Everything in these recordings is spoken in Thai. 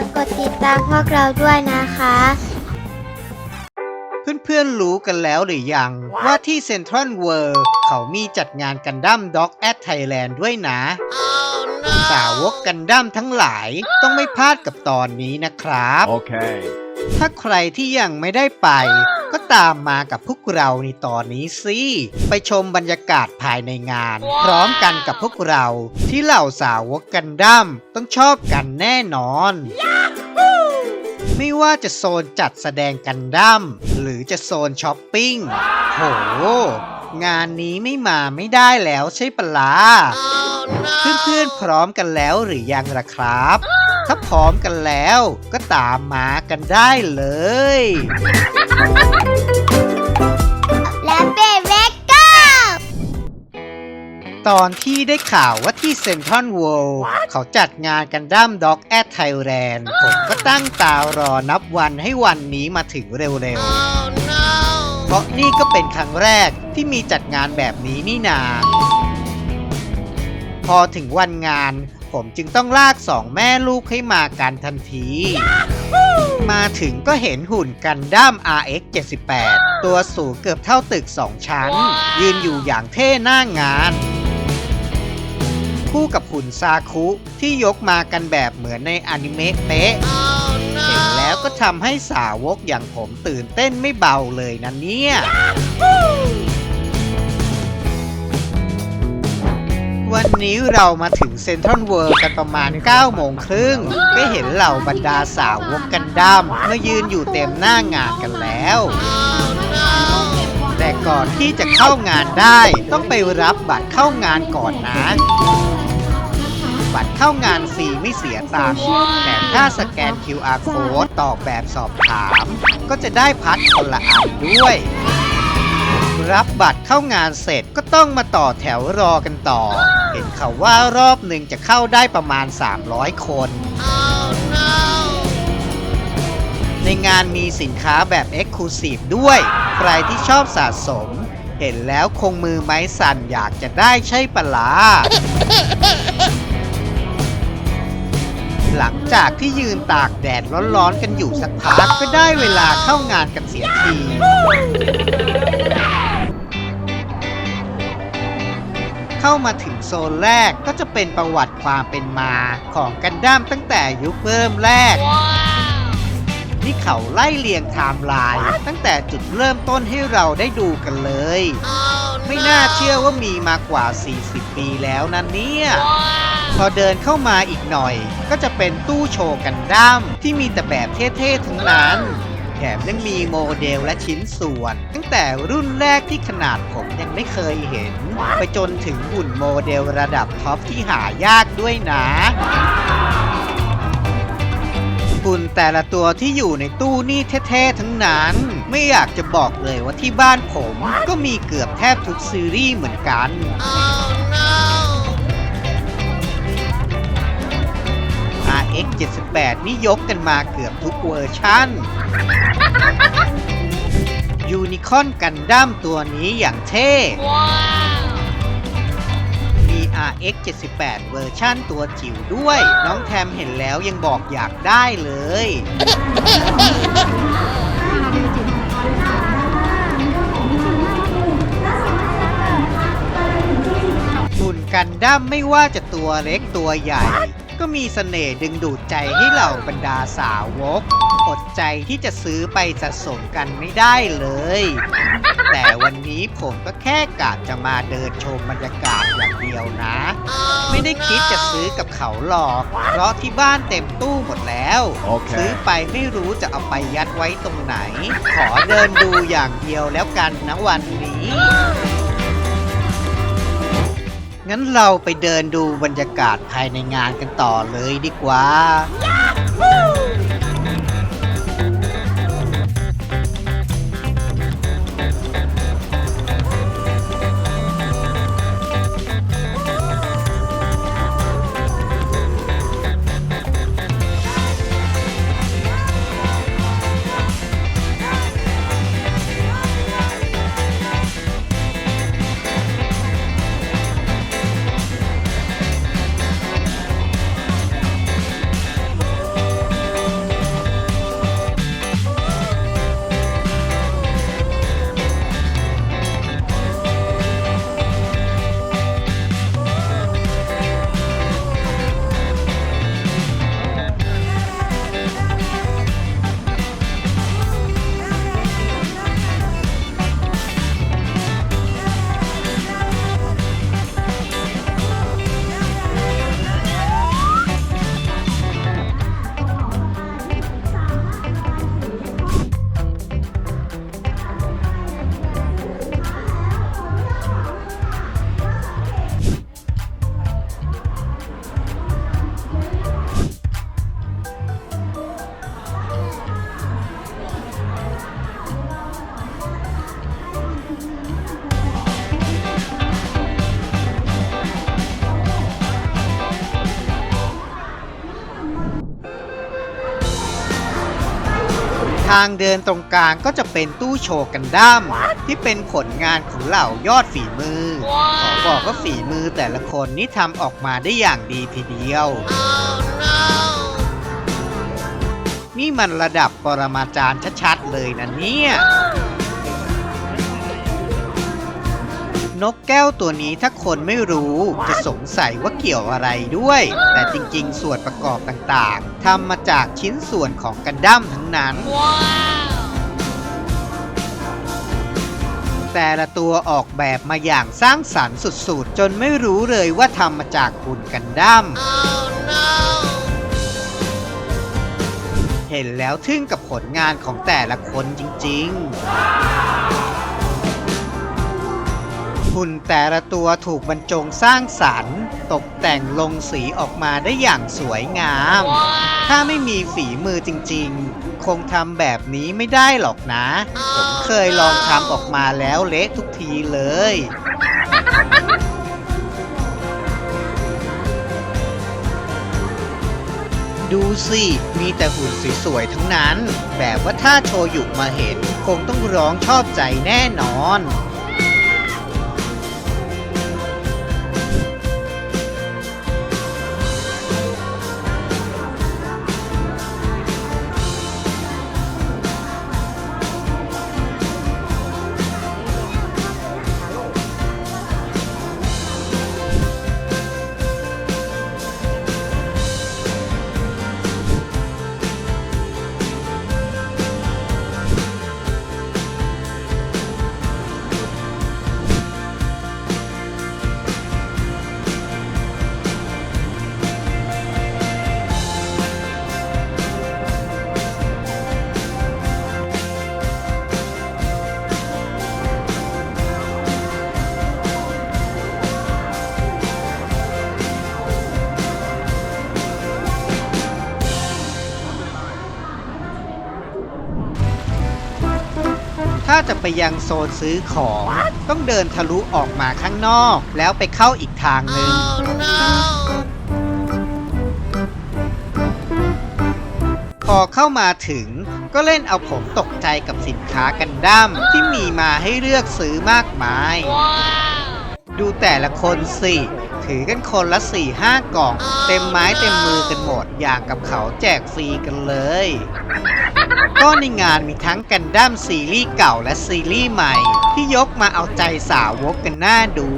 ากกดติดตามพวกเราด้วยนะคะ เพื่อนๆรู้กันแล้วหรือยัง ว่าที่เซ็นทรัลเวิลด์เขามีจัดงานกันดั้มด็อกแอดไทยแลนด์ด้วยนะ สาวกกันดั้มทั้งหลายต้องไม่พลาดกับตอนนี้นะครับ Okay. ถ้าใครที่ยังไม่ได้ไป ก็ตามมากับพวกเราในตอนนี้สิ ไปชมบรรยากาศภายในงาน พร้อมกันกับพวกเราที่เหล่าสาวกกันดั้มต้องชอบกันแน่นอน ไม่ว่าจะโซนจัดแสดงกันดั้มหรือจะโซนช้อปปิ้ง โห งานนี้ไม่มาไม่ได้แล้วใช่ปะล่ะ เพื่อนๆพร้อมกันแล้วหรือยังล่ะครับ ถ้าพร้อมกันแล้วก็ตามมากันได้เลย และเบเวกเกอร์ตอนที่ได้ข่าวว่าที่เซ็นทรัลเวิลด์เขาจัดงานกันดั้มด็อกแอดไทยแลนด์ผมก็ตั้งตารอนับวันให้วันนี้มาถึงเร็วๆ เพราะนี่ก็เป็นครั้งแรกที่มีจัดงานแบบนี้นี่นา พอถึงวันงาน ผมจึงต้องลากสองแม่ลูกให้มากันทันที มาถึงก็เห็นหุ่นกันดั้ม RX 78 ตัวสูงเกือบเท่าตึก2ชั้น ยืนอยู่อย่างเท่หน้างาน คู่กับหุ่นซาคุที่ยกมากันแบบเหมือนในอนิเมะเป๊ะเห็นแล้วก็ทำให้สาวกอย่างผมตื่นเต้นไม่เบาเลยนะเนี่ย วันนี้เรามาถึงเซ็นทรัลเวิลด์กันประมาณ 9 โมงครึ่งก็เห็นเหล่าบรรดาสาวกกันดั้มมายืนอยู่เต็มหน้างานกันแล้ว แต่ก่อนที่จะเข้างานได้ต้องไปรับบัตรเข้างานก่อนนะ บัตรเข้างานฟรีไม่เสียตังค์แต่ถ้าสแกน QR code ตอบแบบสอบถาม ก็จะได้พัดคนละอันด้วย รับบัตรเข้างานเสร็จก็ต้องมาต่อแถวรอกันต่อ เห็นเขาว่ารอบหนึ่งจะเข้าได้ประมาณ 300 คนในงานมีสินค้าแบบ Exclusive ด้วย ใครที่ชอบสะสม เห็นแล้วคงมือไม้สั่นอยากจะได้ใช่ปะล่ะหลังจากที่ยืนตากแดดร้อนๆกันอยู่สักพักก็ได้เวลาเข้างานกันเสียที เข้ามาถึงโซนแรกก็จะเป็นประวัติความเป็นมาของกันดั้มตั้งแต่ยุคเริ่มแรกนี่เขาไล่เรียงไทม์ไลน์ตั้งแต่จุดเริ่มต้นให้เราได้ดูกันเลย ไม่น่าเชื่อว่ามีมากว่า 40 ปีแล้วนะเนี่ยพอเดินเข้ามาอีกหน่อย ก็จะเป็นตู้โชว์กันดั้มที่มีแต่แบบเท่ๆทั้งนั้น แถมยังมีโมเดลและชิ้นส่วน ตั้งแต่รุ่นแรกที่ขนาดผมยังไม่เคยเห็น ไปจนถึงหุ่นโมเดลระดับท็อปที่หายากด้วยนะหุ่นแต่ละตัวที่อยู่ในตู้นี่เท่ๆทั้งนั้น ไม่อยากจะบอกเลยว่าที่บ้านผม ก็มีเกือบแทบทุกซีรีส์เหมือนกัน RX X78 นี่ยกกันมาเกือบทุกเวอร์ชั่นยูนิคอนกันดั้มตัวนี้อย่างเท่มี RX 78 เวอร์ชั่นตัวจิ๋วด้วย น้องแทมเห็นแล้วยังบอกอยากได้เลย หุ่นกันดั้มไม่ว่าจะตัวเล็กตัวใหญ่ ก็มีเสน่ห์ดึงดูดใจให้เหล่าบรรดาสาวกอดใจที่จะซื้อไปสะสมกันไม่ได้เลย แต่วันนี้ผมก็แค่กะจะมาเดินชมบรรยากาศอย่างเดียวนะ ไม่ได้คิดจะซื้อกับเขาหรอก เพราะที่บ้านเต็มตู้หมดแล้วโอเคซื้อไปไม่รู้จะเอาไปยัดไว้ตรงไหน ขอเดินดูอย่างเดียวแล้วกันนะวันนี้ งั้นเราไปเดินดูบรรยากาศภายในงานกันต่อเลยดีกว่า ทางเดินตรงกลางก็จะเป็นตู้โชว์กันดั้มที่เป็นผลงานของเหล่ายอดฝีมือ ขอบอกว่าฝีมือแต่ละคนนี่ทำออกมาได้อย่างดีทีเดียว นี่มันระดับปรมาจารย์ชัดๆเลยนะเนี่ย นกแก้วตัวนี้ถ้าคนไม่รู้จะสงสัยว่าเกี่ยวอะไรด้วย แต่จริงๆ ส่วนประกอบต่างๆทำมาจากชิ้นส่วนของกันดั้มทั้งนั้น แต่ละตัวออกแบบมาอย่างสร้างสรรค์สุดๆ จนไม่รู้เลยว่าทำมาจากหุ่นกันดั้มเห็นแล้วทึ่งกับผลงานของแต่ละคนจริงๆ หุ่นแต่ละตัวถูกบรรจงสร้างสรรค์ ตกแต่งลงสีออกมาได้อย่างสวยงาม ถ้าไม่มีฝีมือจริงๆ คงทำแบบนี้ไม่ได้หรอกนะ ผมเคยลองทำออกมาแล้วเละทุกทีเลยดูสิ มีแต่หุ่นสวยๆทั้งนั้น แบบว่าถ้าโชยุมาเห็น คงต้องร้องชอบใจแน่นอน ถ้าจะไปยังโซนซื้อของ ต้องเดินทะลุออกมาข้างนอก แล้วไปเข้าอีกทางหนึ่ง พอเข้ามาถึงก็เล่นเอาผมตกใจกับสินค้ากันดั้มที่มีมาให้เลือกซื้อมากมาย ดูแต่ละคนสิ ถือกันคนละ4ี่ห้ากล่อง เต็มไม้เต็มมือกันหมดอย่างกับเขาแจกฟรีกันเลย ก็ในงานมีทั้งกันดั้มซีรีส์เก่าและซีรีส์ใหม่ ที่ยกมาเอาใจสาวกกันหน้าดู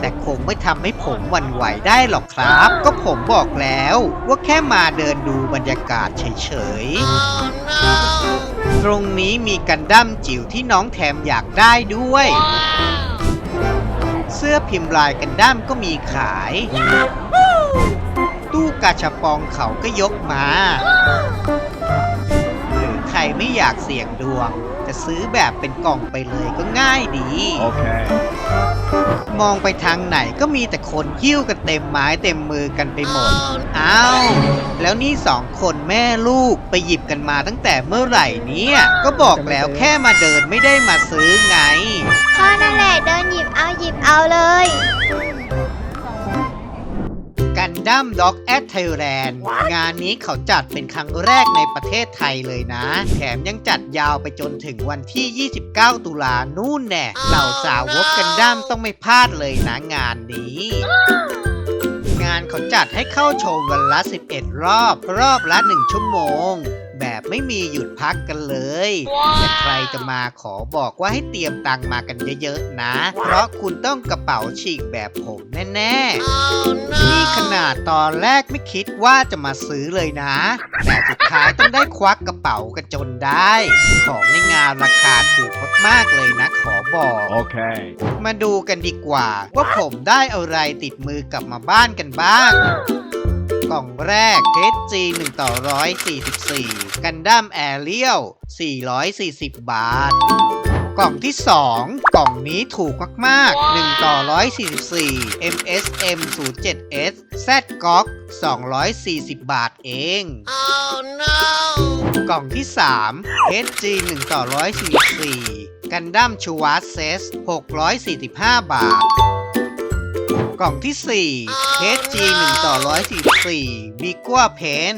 แต่คงไม่ทำให้ผมหวั่นไหวได้หรอกครับ ก็ผมบอกแล้วว่าแค่มาเดินดูบรรยากาศเฉยๆ ตรงนี้มีกันดั้มจิ๋วที่น้องแถมอยากได้ด้วย เสื้อพิมพ์ลายกันดั้มก็มีขาย ตู้กาชาปองเขาก็ยกมาห รือใครไม่อยากเสี่ยงดวง จะซื้อแบบเป็นกล่องไปเลยก็ง่ายดี Okay. มองไปทางไหนก็มีแต่คนหิ้วกันเต็มไม้เต็มมือกันไปหมด อ้าว แล้วนี่สองคนแม่ลูกไปหยิบกันมาตั้งแต่เมื่อไหร่เนี่ย ก็บอกแล้วแค่มาเดินไม่ได้มาซื้อไง พ่อนั่นแหละเดินหยิบเอาหยิบเอาเลย กันดั้มด็อกแอ t ไทยแลนด์งานนี้เขาจัดเป็นครั้งแรกในประเทศไทยเลยนะ แถมยังจัดยาวไปจนถึงวันที่ 29 ตุลานู่นแน่เหล่าสาวกกันดั้มต้องไม่พลาดเลยนะงานนี้งานเขาจัดให้เข้าชมวันละ 11 รอบ รอบละ 1 ชั่วโมง แบบไม่มีหยุดพักกันเลยแต่ใครจะมาขอบอกว่าให้เตรียมตังค์มากันเยอะๆนะ เพราะคุณต้องกระเป๋าฉีกแบบผมแน่ๆนี่ขนาดตอนแรกไม่คิดว่าจะมาซื้อเลยนะ แต่สุดท้ายต้องได้ควักกระเป๋ากันจนได้ ของในงานราคาถูกมากๆเลยนะขอบอก Okay. มาดูกันดีกว่า ว่าผมได้อะไรติดมือกลับมาบ้านกันบ้าง กล่องแรก HG 1ต่อ144 กันดั้มแอเรียล440 บาท กล่องที่ 2 กล่องนี้ถูกมากๆ 1 ต่อ 144 MSM 07S Z g o 240 บาทเองกล่องที่ 3 HG 1ต่อ144 กันดั้มชูวาร์เซส645 บาท กล่องที่ 4 HG 1ต่อ144 b i g u a Pen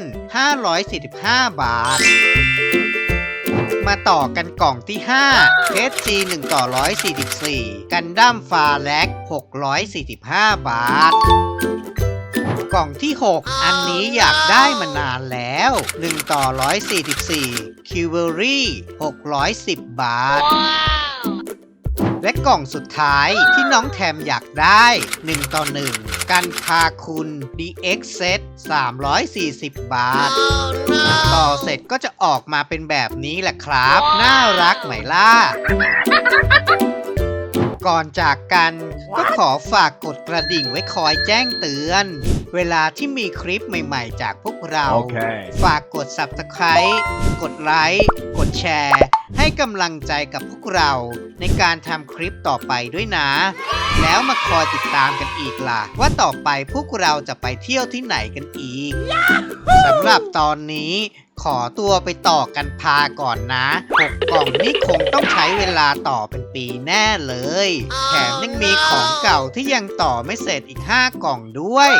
545 บาท มาต่อกันกล่องที่5 SG 1ต่อ144 กันดั้มฟาแล็ก645 บาทกล่องที่ 6 อันนี้อยากได้มานานแล้ว 1 ต่อ 144 คิวเบอรี่ 610 บาท wow. และกล่องสุดท้ายที่น้องแทมอยากได้ 1 ต่อ 1 กันพาคุณ DX Set 340 บาทต่อเสร็จก็จะออกมาเป็นแบบนี้แหละครับ น่ารักไหมล่ะ ก่อนจากกันก็ขอฝากกดกระดิ่งไว้คอยแจ้งเตือน เวลาที่มีคลิปใหม่ๆ จากพวกเรา Okay. ฝากกด Subscribe กดไลค์กดแชร์ ให้กำลังใจกับพวกเราในการทำคลิปต่อไปด้วยนะ แล้วมาคอยติดตามกันอีกล่ะ ว่าต่อไปพวกเราจะไปเที่ยวที่ไหนกันอีก สำหรับตอนนี้ขอตัวไปต่อกันพาก่อนนะหกกล่องนี่คงต้องใช้เวลาต่อเป็นปีแน่เลย แถมยังมีของเก่าที่ยังต่อไม่เสร็จอีก5กล่องด้วย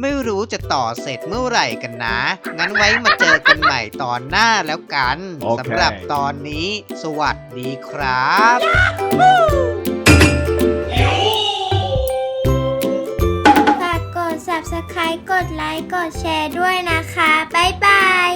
ไม่รู้จะต่อเสร็จเมื่อไหร่กันนะ งั้นไว้มาเจอกันใหม่ตอนหน้าแล้วกันโอเคสำหรับตอนนี้ สวัสดีครับฝากกด subscribe กดไลค์ กดแชร์ด้วยนะคะ บ๊ายบาย